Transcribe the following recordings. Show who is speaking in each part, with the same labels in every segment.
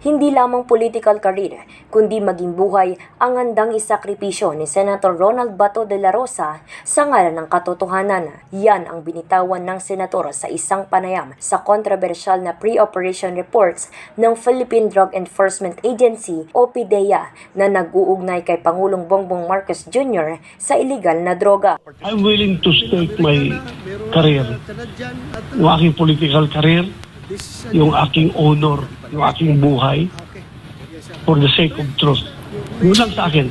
Speaker 1: Hindi lamang political career, kundi maging buhay ang handang isakripisyo ni Senator Ronald Bato de la Rosa sa ngalan ng katotohanan. Yan ang binitawan ng senador sa isang panayam sa kontrobersyal na pre-operation reports ng Philippine Drug Enforcement Agency o PDEA na nag-uugnay kay Pangulong Bongbong Marcos Jr. sa illegal na droga.
Speaker 2: I'm willing to stake my career, yung aking political career, yung aking honor, yung aking buhay, for the sake of truth. Yun lang sa akin.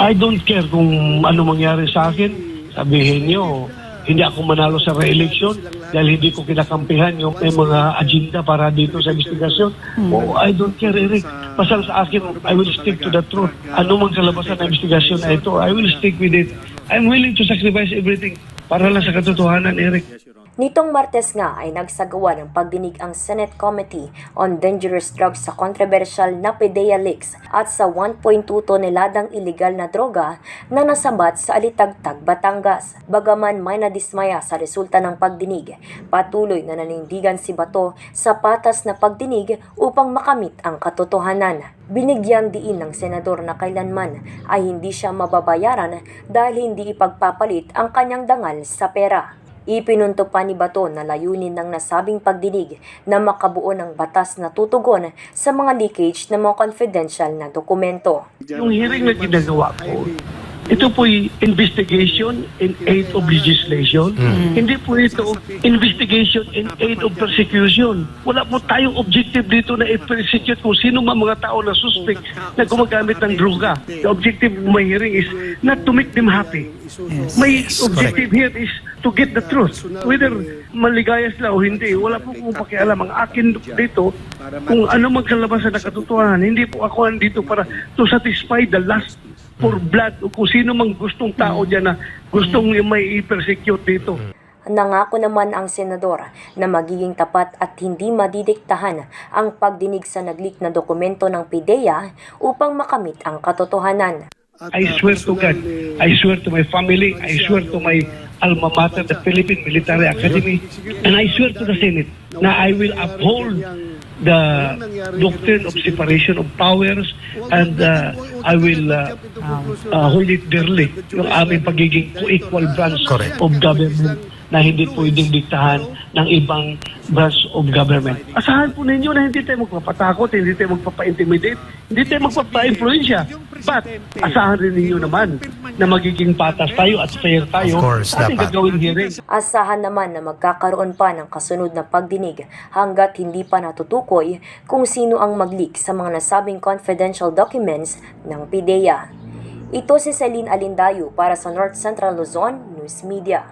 Speaker 2: I don't care kung ano mangyari sa akin. Sabihin nyo, hindi ako manalo sa re-election dahil hindi ko kinakampihan yung may mga agenda para dito sa investigasyon. Oh, I don't care, Eric. Basta sa akin, I will stick to the truth. Ano mang kalabasan ng investigasyon na ito, I will stick with it. I'm willing to sacrifice everything para lang sa katotohanan, Eric.
Speaker 1: Nitong Martes nga ay nagsagawa ng pagdinig ang Senate Committee on Dangerous Drugs sa controversial na PDEA leaks at sa 1.2 toneladang iligal na droga na nasabat sa Alitagtag, Batangas. Bagaman may nadismaya sa resulta ng pagdinig, patuloy na nanindigan si Bato sa patas na pagdinig upang makamit ang katotohanan. Binigyan diin ng senador na kailanman ay hindi siya mababayaran dahil hindi ipagpapalit ang kanyang dangal sa pera. Ipinunto pa ni Bato na layunin ng nasabing pagdinig na makabuo ng batas na tutugon sa mga leakage ng mga confidential na dokumento.
Speaker 2: Yung hearing na ginagawa ko, ito po'y investigation in aid of legislation. Hindi po ito investigation in aid of persecution. Wala po tayong objective dito na i-persecute kung sino man mga tao na suspect na gumagamit ng droga. The objective of my hearing is not to make them happy. My objective here is to get the truth. Whether maligaya sila o hindi, wala po kong pakialam. Ang akin dito, kung ano man kalabasan na katotohanan, hindi po ako andito para to satisfy the last for blood o kung sino mang gustong tao dyan na gustong may i-persecute dito.
Speaker 1: Nangako naman ang senador na magiging tapat at hindi madidiktahan ang pagdinig sa naglik na dokumento ng PIDEA upang makamit ang katotohanan.
Speaker 2: I swear to God, I swear to my family, I swear to my alma mater, the Philippine Military Academy, and I swear to the Senate na I will uphold the doctrine of separation of powers and uh, I will uh, uh, hold it dearly yung aming pagiging co-equal branch
Speaker 3: Correct.
Speaker 2: of government na hindi pwedeng diktahan ng ibang branch of government. Asahan po ninyo na hindi tayo magpapatakot, hindi tayo magpapa-intimidate, hindi tayo magpapa-influensya. But asahan rin ninyo naman na magiging patas tayo at fair tayo
Speaker 3: Of course,
Speaker 2: sa ating gagawin hearing.
Speaker 1: Asahan naman na magkakaroon pa ng kasunod na pagdinig hanggat hindi pa natutukoy kung sino ang mag-leak sa mga nasabing confidential documents ng PIDEA. Ito si Celine Alindayo para sa North Central Luzon News Media.